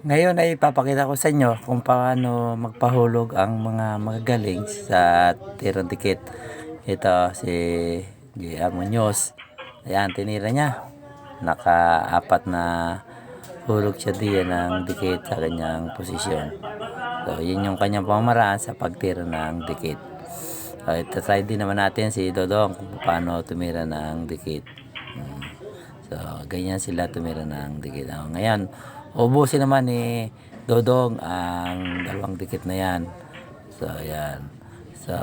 Ngayon ay ipapakita ko sa inyo kung paano magpahulog ang mga magagaling sa tirang dikit. Ito si J.R. Munoz. Ayan, tinira niya. Naka-apat na hulog siya diyan ng dikit sa kanyang posisyon. So, yun yung kanyang pamaraan sa pagtira ng dikit. So, ito try din naman natin si Dodong kung paano tumira ng dikit. Hmm. So, ganyan sila tumira ng dikit. Oh, ngayon, ubusin naman ni Dodong ang dalawang dikit na yan. So, ayan. So,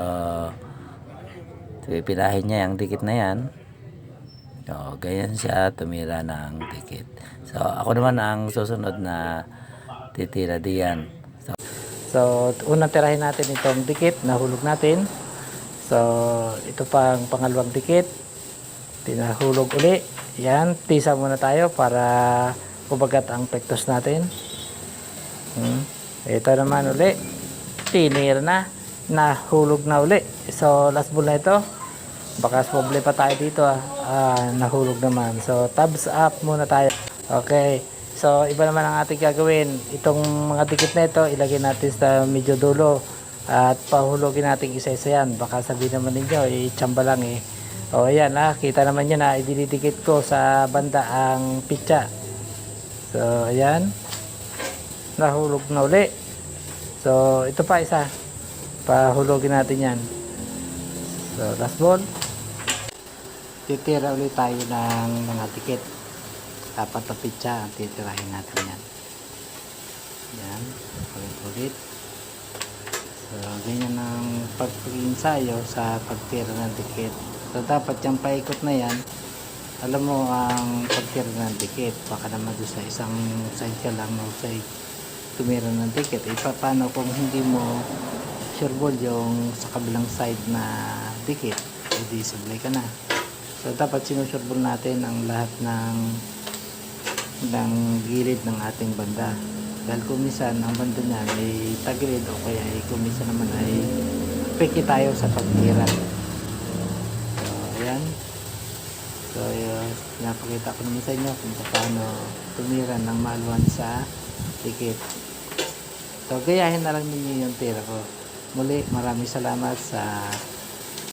pipirahin niya yung dikit na yan. So, ganyan siya tumira ng dikit. So, ako naman ang susunod na titira diyan. So, so unang tirahin natin itong dikit na hulog natin. So, ito pang pangalawang dikit. Tinahulog uli. Yan, tisa muna tayo para kumagat ang pektos natin. Hmm. Ito naman uli. Tinir na. Nahulog na uli. So, last ball na ito. Baka suble pa tayo dito ah. ah. Nahulog naman. So, tabs up muna tayo. Okay. So, iba naman ang ating gagawin. Itong mga dikit na ito, ilagay natin sa medyo dulo. At pahulogin natin isa-isa yan. Baka sabihin naman ninyo, eh, tsamba lang eh. O, ayan ah. Kita naman yun ah. Ididikit ko sa banda ang pitsa. So, ayan. Nahulog na uli. So, ito pa isa. Pahulogin natin yan. So, last ball. Titira ulit tayo ng mga tikit. Apat na pitsa ang titirahin natin yan. Yan. Ulit-ulit. So, ganyan ang pag-ensayo sa pagtira ng tikit. So, dapat yung paikot na yan, alam mo ang pagtira ng dikit baka naman doon sa isang side ka lang o sa tumira ng dikit eh pa- paano kung hindi mo sure ball yung sa kabilang side na dikit edi sablay ka na. So dapat sinusure ball natin ang lahat ng ng gilid ng ating banda. Dahil kung minsan ang banda niya ay tagilid o kaya ay kung minsan naman ay peki tayo sa pagtira. So ayan pinapakita ko naman sa inyo kung paano tumira ng maluwan sa tikit. So, gayahin na lang ninyo yung tira ko. Muli, maraming salamat sa